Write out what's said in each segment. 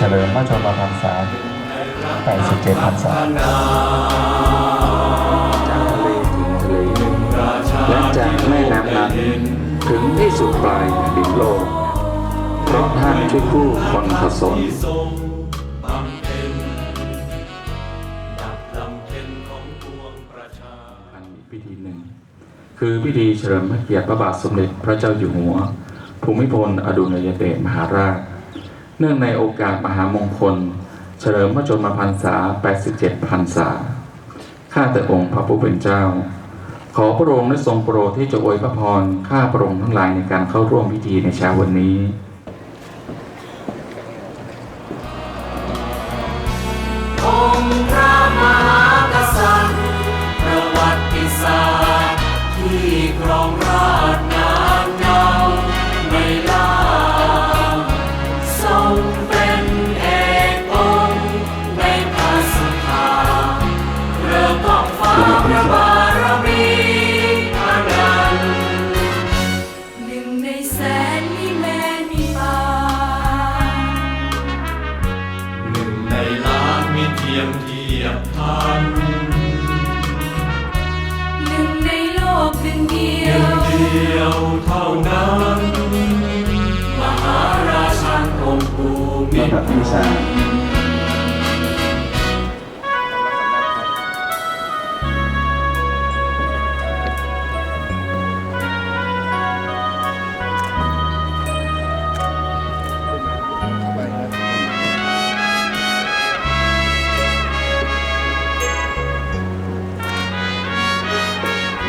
เฉลิมพระชนมพรรษา87พรรษาจากทะเลถึงทะเลและจากแม่น้ำนั้นถึงที่สุดปลายดินโลกเพราะท่านช่วยกู้คนขสนพิธีหนึ่งคือพิธีเฉลิมพระเกียรติพระบาทสมเด็จพระเจ้าอยู่หัว ภูมิพลอดุลยเดชมหาราช เนื่องในโอกาสมหามงคล เฉลิมพระชนมพรรษา 87 พรรษา ข้าแต่องค์พระผู้เป็นเจ้า ขอพระองค์ได้ทรงโปรดที่จะอวยพระพรข้าพระองค์ทั้งหลายในการเข้าร่วมพิธีในเช้าวันนี้ ที่สาม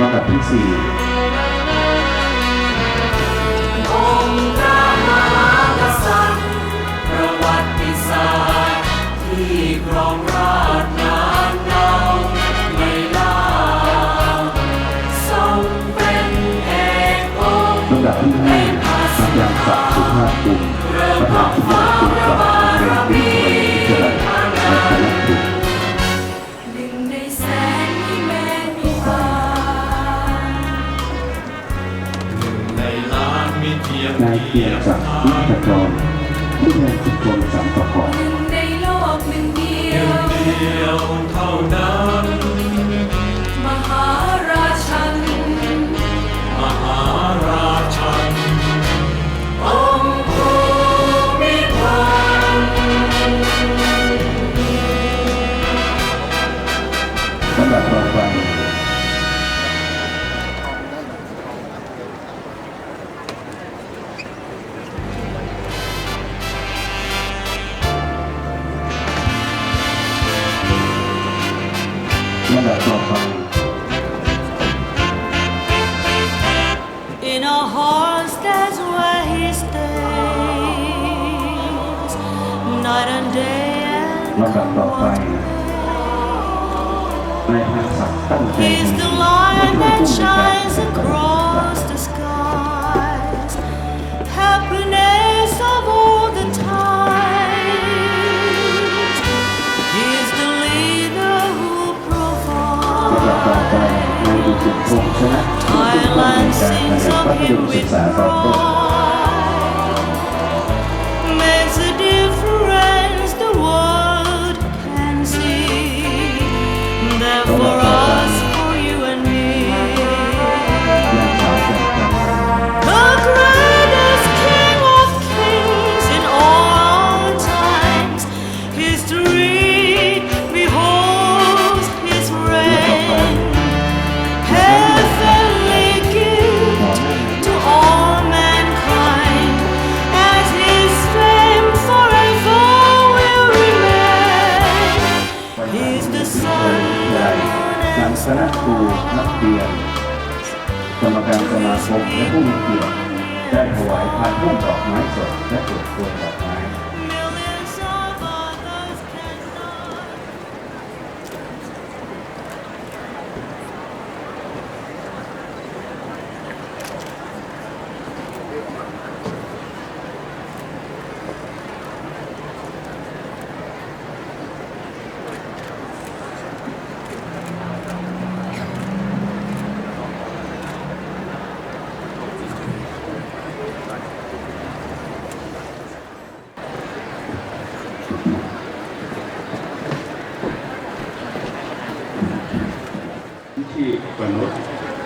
ลำดับที่สี่ การเรียนมัธยมศึกษาตอนต้น for us, for you and me. The greatest King of kings in all times, history.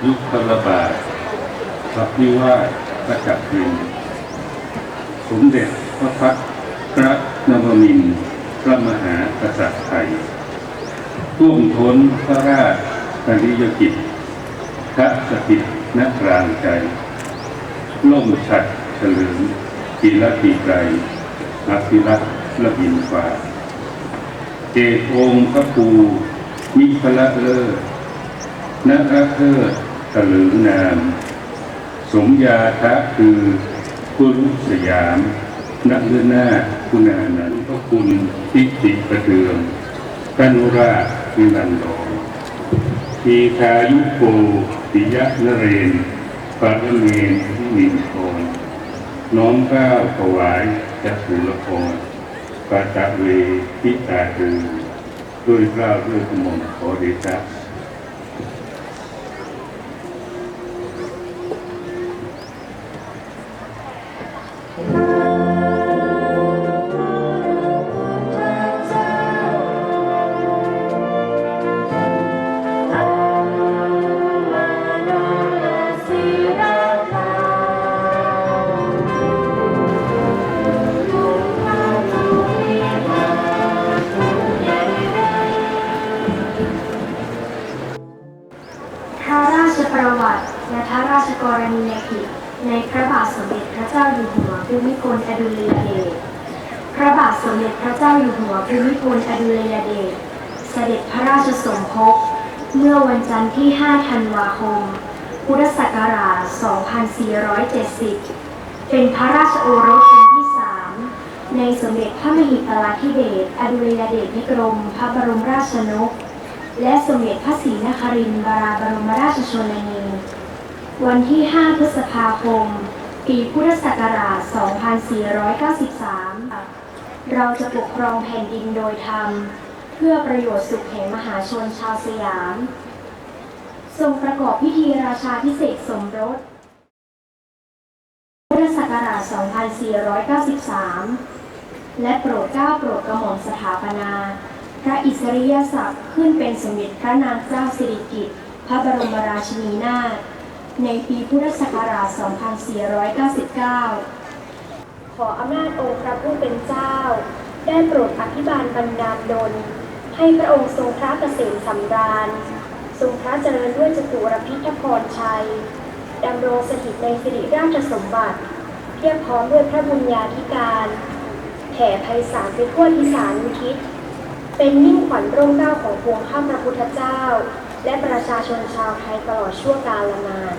ปนุษย์ยุคลบาทพระพิวาทพระจักรินสมเด็จพระพักพระนวมินทร์พระมหากษัตริย์ไทยท่วมทนพระราชกนิยกิจพระสถิตนักลางใจ ล่มฉัดเฉลิมกีรติไกรอภิรักษ์ระบินฟ้าเอกองค์พระภูมิพระเลิศนักเทิด ตะลือนามสมยาทะคือผู้รุสยามนักเลือหน้าคุณานันท์พระคุณทิติประเทืองพระนุราชวินันดรทีทายุโกปิยะนเรนปารเมนทิมินทรน้อมก้าวถวายจัตุรพรปาตะเวทิตาคือด้วยกล้าวด้วยกระหม่อมขอเดชะ ภูมิพลอดุลยเดชเสด็จพระราชสมภพเมื่อวันจันทร์ที่ 5 ธันวาคม พุทธศักราช 2470 เป็นพระราชโอรสเป็นที่ 3 ในสมเด็จพระมหิดลาธิเบศรอดุลยเดชนิกรมพระบรมราชนก และสมเด็จพระศรีนครินทร์บราบรมราชชนนี วันที่ 5 พฤษภาคม ปีพุทธศักราช 2493 เราจะปกครองแผ่นดินโดยธรรม เพื่อประโยชน์สุขแห่งมหาชนชาวสยาม ทรงประกอบพิธีราชาพิเศษสมรสพุทธศักราช 2493 และโปรดเกล้าโปรดกระหม่อมสถาปนา พระอิสริยศักดิ์ขึ้นเป็นสมเด็จพระนางเจ้าสิริกิติ์พระบรมราชินีนาถในปีพุทธศักราช 2499 ขออำนาจองค์พระผู้เป็นเจ้า ได้โปรดอภิบาลบรรดาลดล ให้พระองค์ทรงพระเกษมสำราญ ทรงพระเจริญด้วยจตุรพิธพรชัยดำรงสถิตในสิริราชสมบัติ เพียบพร้อมด้วยพระบุญญาธิการแผ่ไพศาลไปทั่วทิศานุทิศ เป็นมิ่งขวัญร่มเกล้าของพวงข้ามพระพุทธเจ้า และประชาชนชาวไทยตลอดชั่วกาลนาน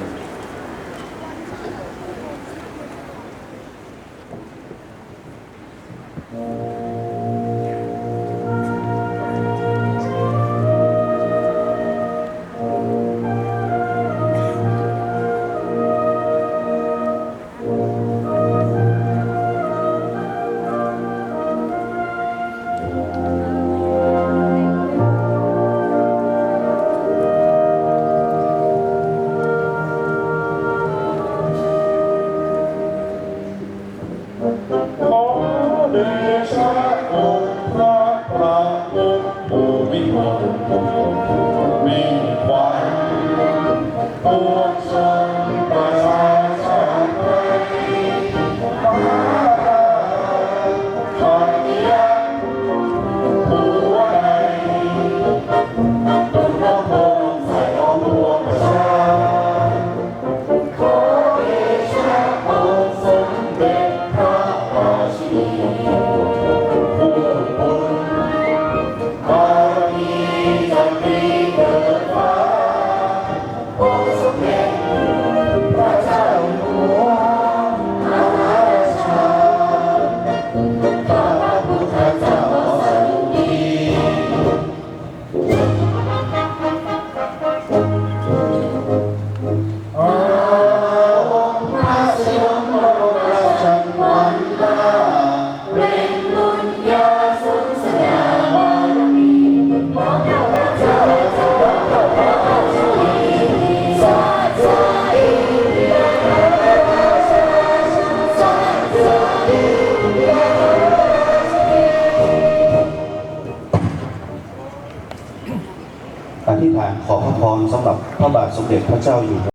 พรสำหรับพระบาทสมเด็จพระเจ้าอยู่หัว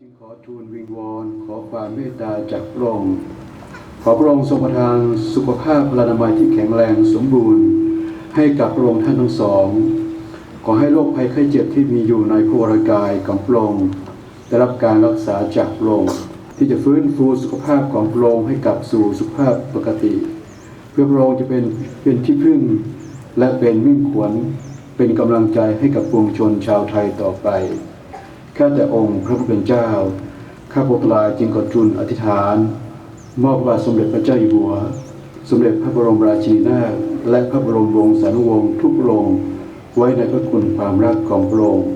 จึงขอทูลวิงวอนขอความเมตตาจากพระองค์ขอพระองค์ทรงประทานสุขภาพพลานามัยที่แข็งแรงสมบูรณ์ ให้กับพระองค์ท่านทั้งสอง ขอให้โรคภัยไข้เจ็บที่มีอยู่ในพระวรากายของพระองค์ได้รับการรักษาจากพระองค์ที่จะฟื้นฟูสุขภาพของพระองค์ให้กลับสู่สุขภาพปกติ เพื่อพระองค์จะเป็นเป็นที่พึ่งและเป็นมิ่งขวัญ เป็นกำลังใจให้กับปวงชนชาวไทยต่อไป ข้าแต่องค์พระผู้เป็นเจ้า ข้าพเจ้าจึงขอทูลอธิษฐาน มอบพระบาสมเด็จพระเจ้าอยู่หัว สมเด็จพระบรมราชินีนาถและพระบรมวงศานุวงศ์ทุกพระองไว้ในพระคุณความรักของพระองค์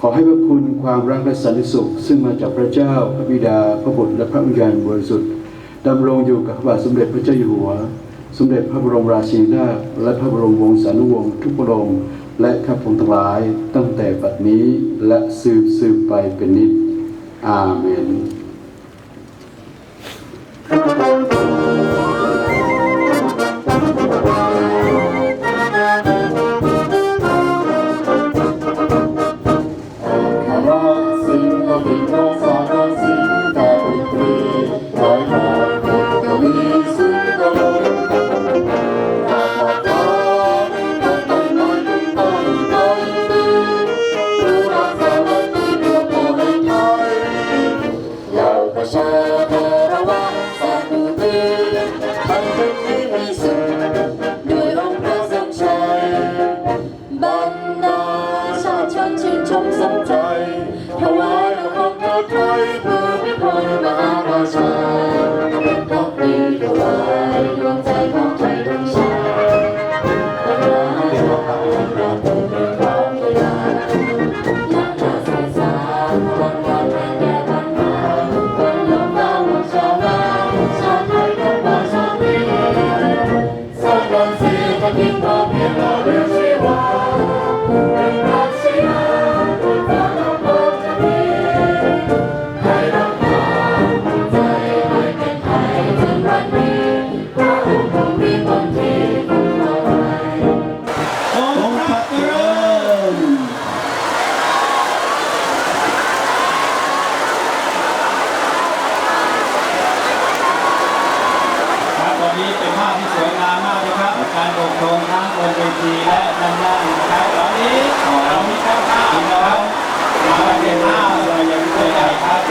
ขอให้พระคุณความรักและสันติสุข ซึ่งมาจากพระเจ้าพระบิดาพระบุตรและพระวิญญาณบริสุทธิ์ดำรงอยู่กับพระบาทสมเด็จพระเจ้าอยู่หัว สมเด็จพระบรมราชินีนาถและพระบรมวงศานุวงศ์ทุกพระองค์และข้าพงทั้งหลายตั้งแต่บัดนี้และสืบสืบไปเป็นนิจอาเมน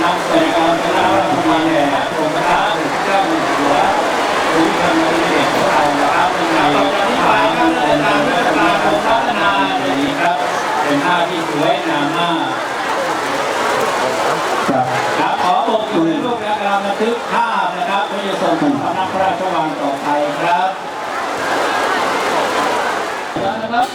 นำเสนอการเป็นเรามาแห่องค์พระเจ้าอยู่หัวถึงทำในเด็กของเรานะครับในต่อจานี้ไปครับเรื่องการเรื่องการของพัฒนาอย่างนี้ครับ เป็นภาพที่สวยงามมากครับขอบอกอยู่ในรูปและการบันทึกภาพนะครับเพื่อจะส่งถึงสำนักพระราชวังต่อไปครับนะครับ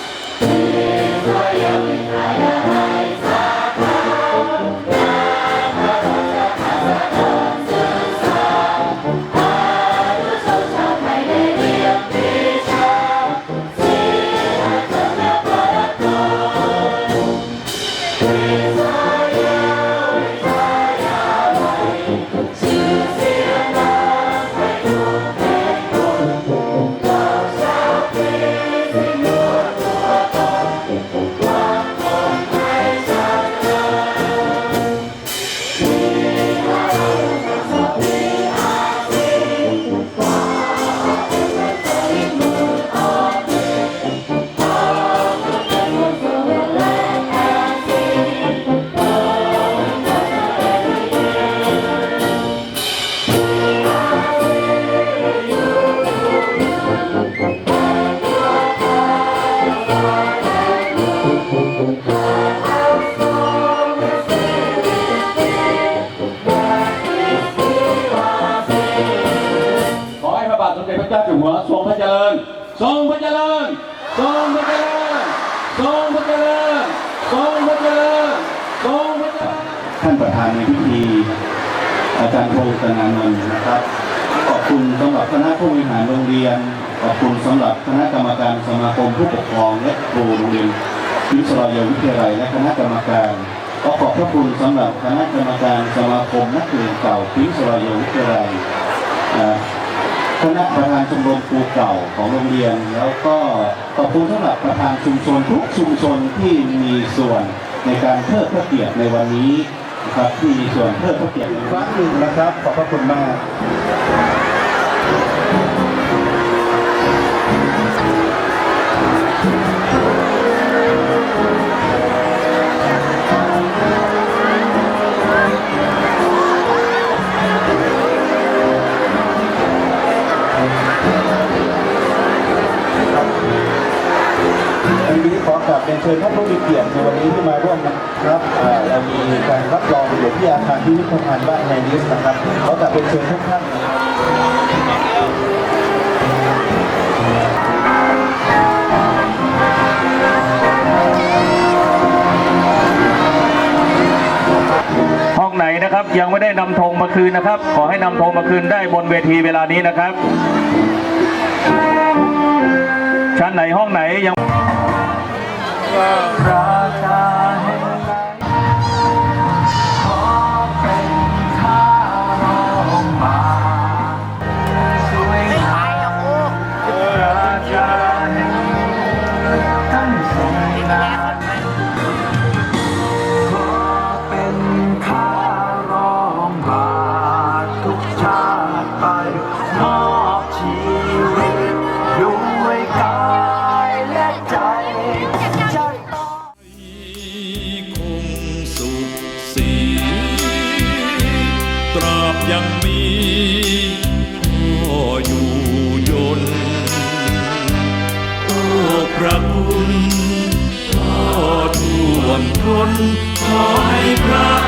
อาจารย์โพธิ์ตนานนท์นะครับ ขอบคุณสำหรับคณะผู้บริหารโรงเรียน ขอบคุณสำหรับคณะกรรมการสมาคมผู้ปกครองและครูโรงเรียนวิศวะวิทยาลัยและคณะกรรมการขอขอบพระคุณสำหรับคณะกรรมการสมาคมนักเรียนเก่าวิศวะวิทยาลัยคณะประธานชมรมครูเก่าของโรงเรียน แล้วก็ขอบคุณสำหรับประธานชุมชนทุกชุมชนที่มีส่วนในการเทิดพระเกียรติในวันนี้ นะครับที่ส่วนเพิ่มเกียรติควันรั้งหนึ่งนะครับ ขอบพระคุณมาก นนะครับ ยังไม่ได้นำธงมาคืนนะครับ ขอให้นำธงมาคืนได้บนเวทีเวลานี้นะครับ ชั้นไหนห้องไหนยังราชา ไปมอบชีวิตด้วยกายและใจจะต้อง คงสุขสีตราบยังมีพ่ออยู่ยนต์โอ้พระคุณพ่อท่วมทนขอให้พระ